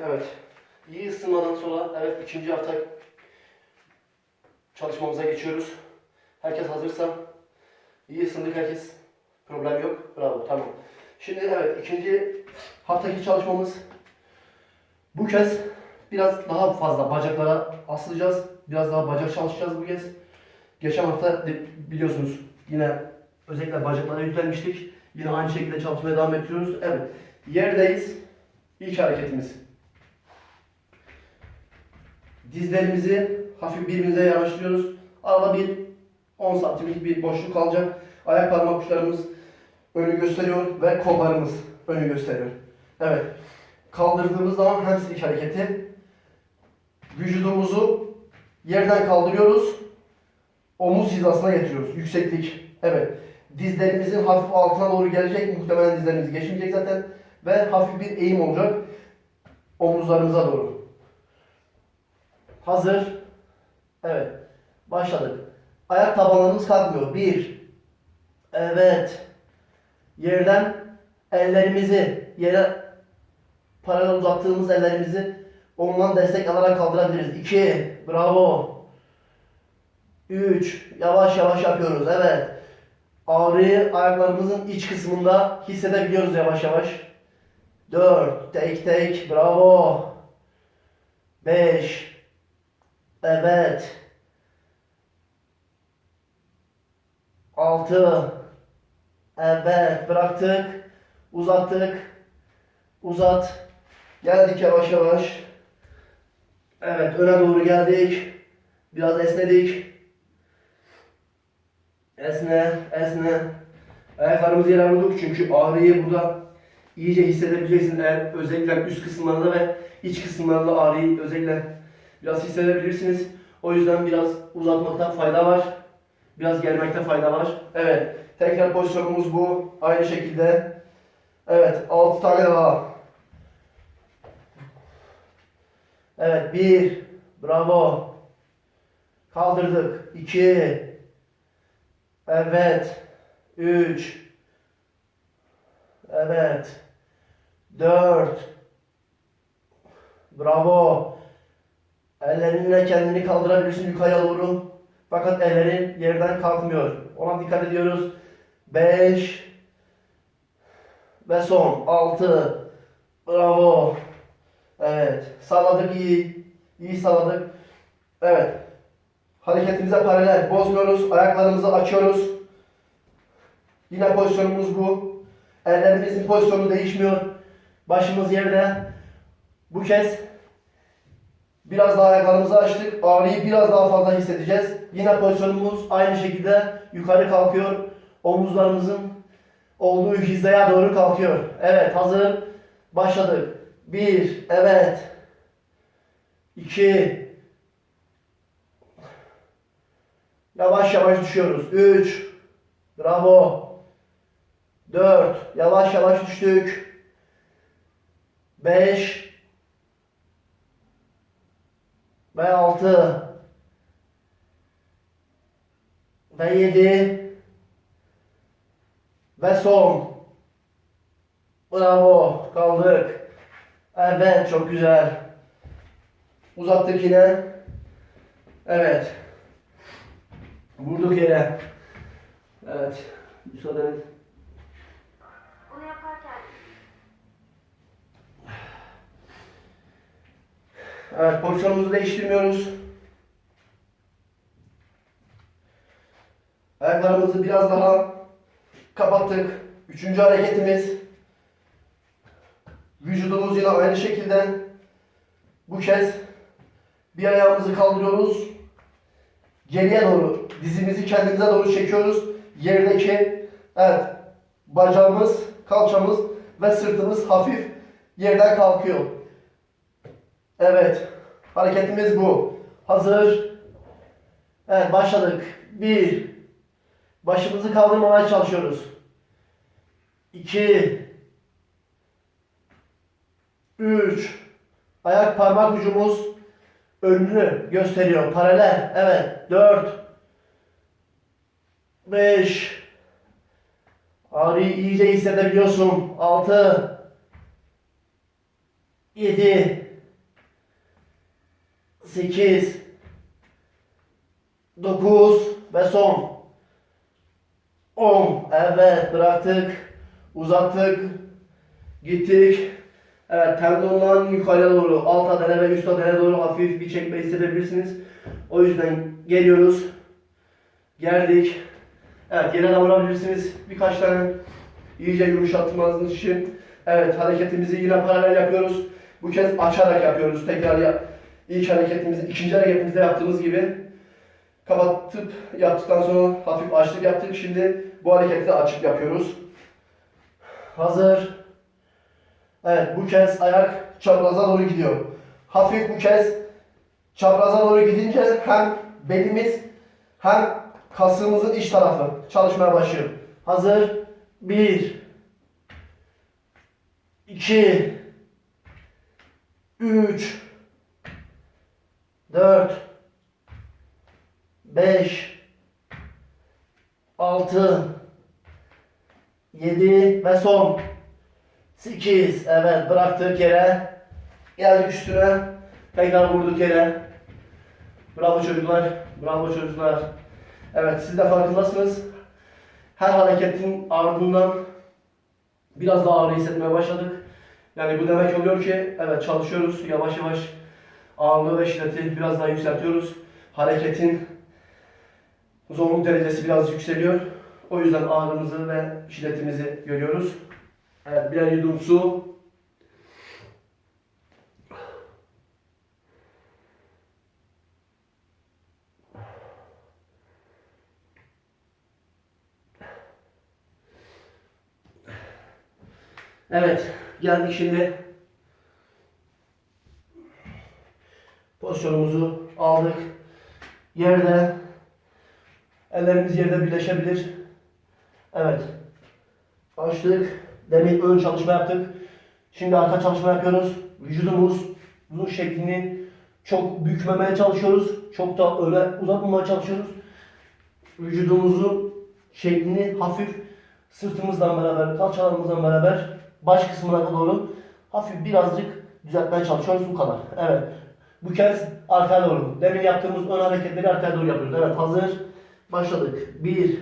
Evet. İyi ısınmadan sonra evet ikinci hafta çalışmamıza geçiyoruz. Herkes hazırsa iyi ısındık herkes. Problem yok. Bravo tamam. Şimdi evet ikinci haftaki çalışmamız bu kez biraz daha fazla bacaklara asılacağız. Biraz daha bacak çalışacağız bu kez. Geçen hafta biliyorsunuz yine özellikle bacaklara yüklenmiştik. Yine aynı şekilde çalışmaya devam ediyoruz. Evet. Yerdeyiz. İlk hareketimiz. Dizlerimizi hafif birbirimize yanaştırıyoruz. Arada bir 10 santimlik bir boşluk kalacak. Ayak parmak uçlarımız önü gösteriyor ve kollarımız önü gösteriyor. Evet. Kaldırdığımız zaman hamstring hareketi. Vücudumuzu yerden kaldırıyoruz. Omuz hizasına getiriyoruz. Yükseklik. Evet. Dizlerimizin hafif altına doğru gelecek. Muhtemelen dizlerimiz geçmeyecek zaten. Ve hafif bir eğim olacak. Omuzlarımıza doğru. Hazır. Evet. Başladık. Ayak tabanlarımız kalkmıyor. Bir. Evet. Yerden ellerimizi yere paralel uzattığımız ellerimizi ondan destek alarak kaldırabiliriz. İki. Bravo. Üç. Yavaş yavaş yapıyoruz. Evet. Ağrıyı ayaklarımızın iç kısmında hissedebiliyoruz yavaş yavaş. Dört. Tek tek. Bravo. Beş. Evet. Altı. Evet. Bıraktık. Uzattık. Uzat. Geldik yavaş yavaş. Evet. Öne doğru geldik. Biraz esnedik. Esne. Esne. Ayaklarımızı yere vurduk çünkü ağrıyı burada iyice hissedebileceksiniz. Eğer özellikle üst kısımlarda ve iç kısımlarda ağrıyı özellikle biraz hissedebilirsiniz. O yüzden biraz uzatmakta fayda var. Biraz germekte fayda var. Evet. Tekrar pozisyonumuz bu. Aynı şekilde. Evet. 6 tane daha. Evet. 1. Bravo. Kaldırdık. 2. Evet. 3. Evet. 4. Bravo. Ellerinle kendini kaldırabilirsin yukarıya doğru. Fakat ellerin yerden kalkmıyor. Ona dikkat ediyoruz. 5 ve son 6. Bravo. Evet. Sağladık iyi. İyi sağladık. Evet. Hareketimize paralel. Bozmuyoruz. Ayaklarımızı açıyoruz. Yine pozisyonumuz bu. Ellerimizin pozisyonu değişmiyor. Başımız yerde. Bu kez biraz daha ayaklarımızı açtık. Ağrıyı biraz daha fazla hissedeceğiz. Yine pozisyonumuz aynı şekilde yukarı kalkıyor. Omuzlarımızın olduğu hizaya doğru kalkıyor. Evet hazır. Başladık. Bir. Evet. İki. Yavaş yavaş düşüyoruz. Üç. Bravo. 4. Yavaş yavaş düştük. 5 ve 6 ve 7 ve son. Bravo. Kaldık. Evet. Çok güzel. Uzattık yine. Evet. Vurduk yere. Evet. Müsaade edin. Evet, pozisyonumuzu değiştirmiyoruz. Ayaklarımızı biraz daha kapattık. Üçüncü hareketimiz. Vücudumuz yine aynı şekilde. Bu kez bir ayağımızı kaldırıyoruz. Geriye doğru, dizimizi kendimize doğru çekiyoruz. Yerdeki, evet, bacağımız, kalçamız ve sırtımız hafif yerden kalkıyor. Evet. Hareketimiz bu. Hazır. Evet başladık. Bir. Başımızı kaldırmamaya çalışıyoruz. İki. Üç. Ayak parmak ucumuz önünü gösteriyor. Paralel. Evet. Dört. Beş. Ağrıyı iyice hissedebiliyorsun. Altı. 7 8 9 ve son. 10 evet bıraktık. Uzattık. Gittik. Evet tendondan yukarıya doğru alta dene ve üst dene doğru hafif bir çekme hissedebilirsiniz. O yüzden geliyoruz. Geldik. Evet yere de vurabilirsiniz. Birkaç tane iyice yumuşatmanız için. Evet hareketimizi yine paralel yapıyoruz. Bu kez açarak yapıyoruz. Tekrar ya ilk hareketimizi ikinci hareketimizde yaptığımız gibi kapatıp yaptıktan sonra hafif açlık yaptık. Şimdi bu hareketi de açık yapıyoruz. Hazır. Evet bu kez ayak çapraza doğru gidiyor. Hafif bu kez çapraza doğru gidince hem belimiz hem kasığımızın iç tarafı çalışmaya başlıyor. Hazır. 1 2 3 4 5 6 7 ve son. 8 evet bıraktık yere geldik üstüne. Tekrar vurduk yere bravo çocuklar bravo çocuklar. Evet siz de farkındasınız. Her hareketin ardından biraz daha ağrı hissetmeye başladık. Yani bu demek oluyor ki evet çalışıyoruz yavaş yavaş ağırlığı ve şiddeti biraz daha yükseltiyoruz hareketin zorluk derecesi biraz yükseliyor. O yüzden ağrımızı ve şiddetimizi görüyoruz. Evet, birer yudum su. Evet, geldik şimdi. Pozisyonumuzu aldık. Yerde Ellerimiz yerde birleşebilir. Evet. Açtık. Demin ön çalışma yaptık. Şimdi arka çalışma yapıyoruz. Vücudumuzun şeklini çok bükmemeye çalışıyoruz. Çok da öne uzatmamaya çalışıyoruz. Vücudumuzun şeklini hafif sırtımızdan beraber, kalçalarımızdan beraber baş kısmına doğru hafif birazcık düzeltmeye çalışıyoruz. Bu kadar. Evet. Bu kez arkaya doğru. Demin yaptığımız ön hareketleri arkaya doğru yapıyoruz. Evet hazır. Başladık. Bir.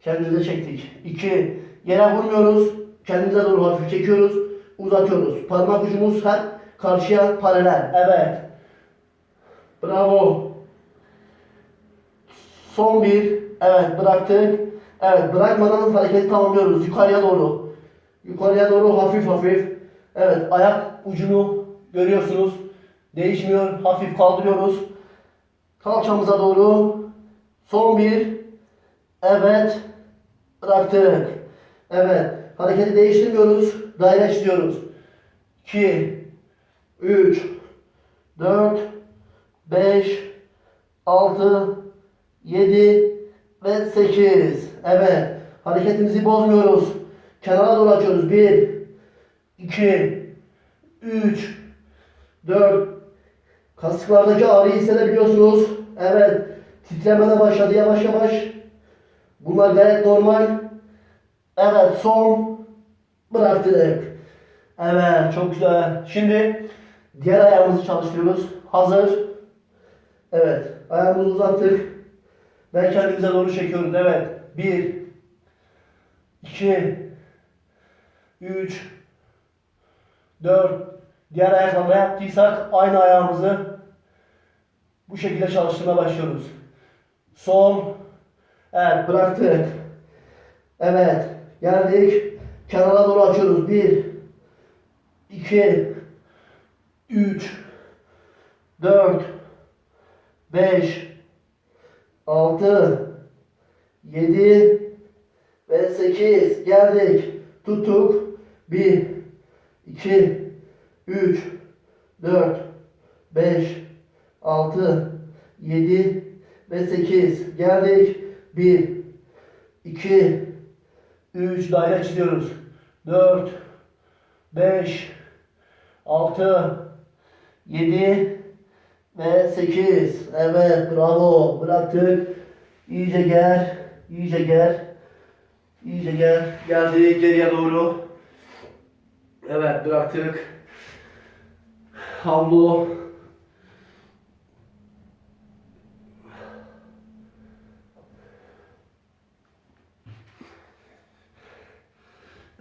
Kendimize çektik. İki. Yere vurmuyoruz. Kendimize doğru hafif çekiyoruz. Uzatıyoruz. Parmak ucumuz hep karşıya paralel. Evet. Bravo. Son bir. Evet bıraktık. Evet bırakmadan hareketi tamamlıyoruz. Yukarıya doğru. Yukarıya doğru hafif hafif. Evet ayak ucunu görüyorsunuz. Değişmiyor. Hafif kaldırıyoruz. Kalçamıza doğru. Son bir. Evet. Bıraktık. Evet. Hareketi değiştirmiyoruz. Daire çiziyoruz. 2 3 4 5 6 7 ve 8. Evet. Hareketimizi bozmuyoruz. Kenara doğru açıyoruz. 1 2 3 4 Kasıklardaki ağrıyı hissedebiliyorsunuz. Evet. Titremene başladı yavaş yavaş. Bunlar gayet normal. Evet son. Bıraktık. Evet çok güzel. Şimdi diğer ayağımızı çalıştırıyoruz. Hazır. Evet. Ayağımızı uzattık. Ve kendimize doğru çekiyoruz. Evet. Bir. iki, Üç. Dört. Diğer ayakla yaptıysak aynı ayağımızı bu şekilde çalıştırmaya başlıyoruz. Son. Evet bıraktık. Evet. Geldik. Kenara doğru açıyoruz. Bir. iki, Üç. Dört. Beş. Altı. Yedi. Ve sekiz. Geldik. Tuttuk. Bir. iki, Üç. Dört. Beş. 6, 7 ve 8. Geldik. 1, 2, 3 daire çiziyoruz. 4, 5, 6, 7 ve 8. Evet bravo. Bıraktık. İyice gel. iyice gel. iyice gel. Geldik geriye doğru. Evet bıraktık. havlu,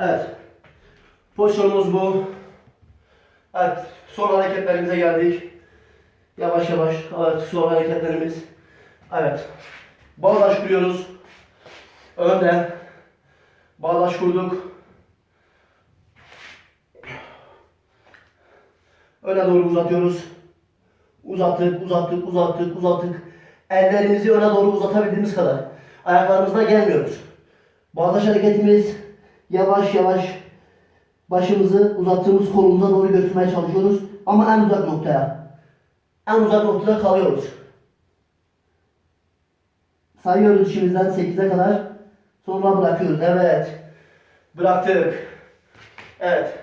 Evet. Pozisyonumuz bu. Evet. Son hareketlerimize geldik. Yavaş yavaş. Evet. Son hareketlerimiz. Evet. Bağdaş kuruyoruz. Önde. Bağdaş kurduk. Öne doğru uzatıyoruz. Uzattık, uzattık, uzattık, uzattık. Ellerimizi öne doğru uzatabildiğimiz kadar. Ayaklarımızdan gelmiyoruz. Bağdaş hareketimiz yavaş yavaş başımızı uzattığımız kolumuza doğru götürmeye çalışıyoruz. Ama en uzak noktaya. En uzak noktada kalıyoruz. Sayıyoruz içimizden 8'e kadar. Sonra bırakıyoruz. Evet. Bıraktık. Evet.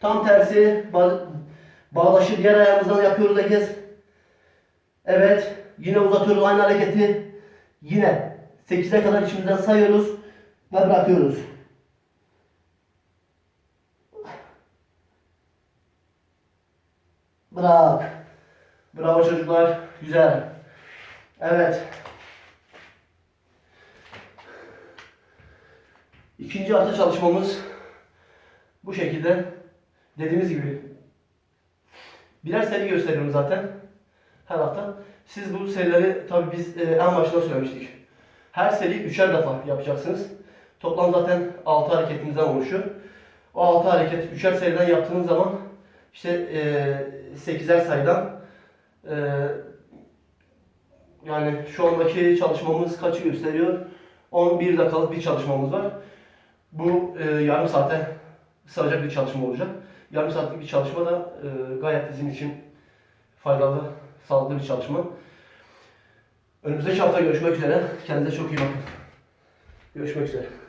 Tam tersi ba- bağdaşı diğer ayağımızdan yapıyoruz herkes. Evet. Yine uzatıyoruz aynı hareketi. Yine 8'e kadar içimizden sayıyoruz ve bırakıyoruz. Bırak. Bravo çocuklar. Güzel. Evet. İkinci hafta çalışmamız bu şekilde. Dediğimiz gibi birer seri gösteriyorum zaten her hafta. Siz bu serileri tabi biz e, en başında söylemiştik. Her seri üçer defa yapacaksınız. Toplam zaten 6 hareketimizden oluşuyor. O 6 hareket üçer seriden yaptığınız zaman işte e, 8'er sayıdan e, yani şu andaki çalışmamız kaçı gösteriyor? 11 dakikalık bir çalışmamız var. Bu e, yarım saate sığacak bir çalışma olacak. Yarım saatlik bir çalışma da e, gayet bizim için faydalı, sağlıklı bir çalışma. Önümüzdeki hafta görüşmek üzere. Kendinize çok iyi bakın. Görüşmek üzere.